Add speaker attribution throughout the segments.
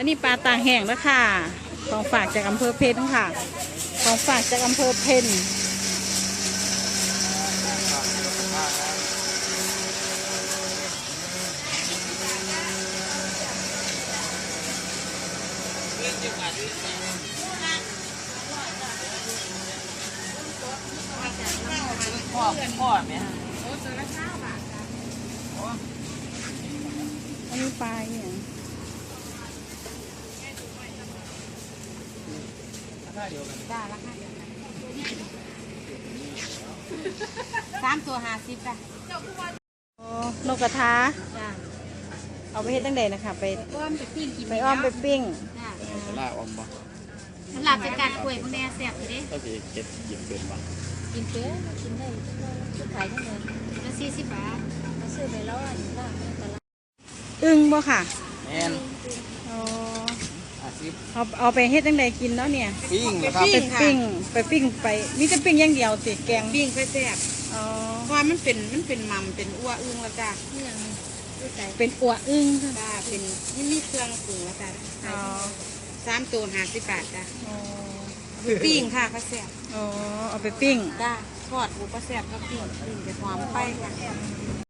Speaker 1: อันนี้ปลาตางแห้งแล้วค่ะ ของฝากจากอำเภอเพชรค่ะ ของฝากจากอำเภอเพนอันนี้ปลาเนี่ย
Speaker 2: จ้าราคาเดียวกันสามตัวห้าสิบจ้ะ
Speaker 1: อ๋อนกกระทา
Speaker 2: จ้า
Speaker 1: เอาไปเฮ็ดตั้งใดนะคะไป
Speaker 2: อ้อมไปปิ้งกิน
Speaker 1: ไปอ้อมไปปิ้ง
Speaker 2: จ้า
Speaker 3: สลาออมบ่
Speaker 2: สลับจะกัดกล้วยพวกนี้แซ่บอยู่เด้
Speaker 3: ก็สิเก็บหยิบเป็นบ่
Speaker 2: กินเป๊ะกินได้ก็ขายได้เลยแล้วสี่สิบบาทมาซื้อไปแล้วอะล่างตลาด
Speaker 1: อึ้งบ่ค่ะ
Speaker 3: แม่น
Speaker 1: อ๋อ
Speaker 3: อาซิบ
Speaker 1: เอาเอาไปเฮ็ดตั้งใดกินเนาะเนี่ย
Speaker 3: ปิ้งนะครับ
Speaker 1: ไปปิ้งไปปิ้งไปมีแต่ปิ้งอย่างเดียวสิแกง
Speaker 4: ปิ้งไปแซ่บ
Speaker 1: อ๋อ
Speaker 4: เพราะว่ามันเป็นมันเป็นมัมเป็นอ้วอึ้งแล้วจ้ะ
Speaker 2: นี่อย่างนี้ดูใจ
Speaker 1: เป็นอัวอึ้งค่ะ
Speaker 4: จ้าเป็นนี่มีเครื่องปรุงแล้วจ้ะ
Speaker 1: อ๋อ
Speaker 4: สามตัวห้าสิบบาทจ้ะ
Speaker 1: อ๋อ
Speaker 4: ปิ้งค่ะก็แซ่บ
Speaker 1: อ๋อเอาไปปิ้ง
Speaker 4: จ้าทอดบุก็แซ่บก็ปิ้งปิ้งจะหอมไปค่ะ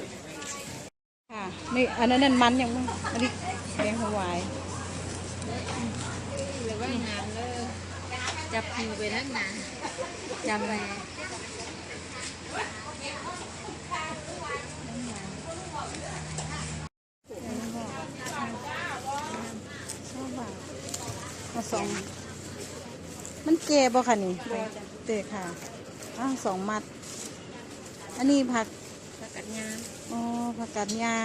Speaker 4: ะ
Speaker 1: นี่อันนั้นนั่นมันยังไม่อันนี้แกงฮวาย
Speaker 2: หรือว่างานเลยจับคิวไปทั้งนานจำไป
Speaker 1: มาสองมันเจ็บ่ค่ะนี่เตะค่ะอ้าวสองมัด อันนี้ผัก
Speaker 2: ประกา
Speaker 1: อ๋อผักกาดยา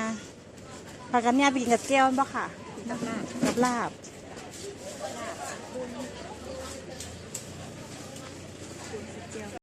Speaker 1: ผักกาดยาไปกินกับแก้วบ่ค่ะ
Speaker 2: กับลาบ
Speaker 1: กับลาบ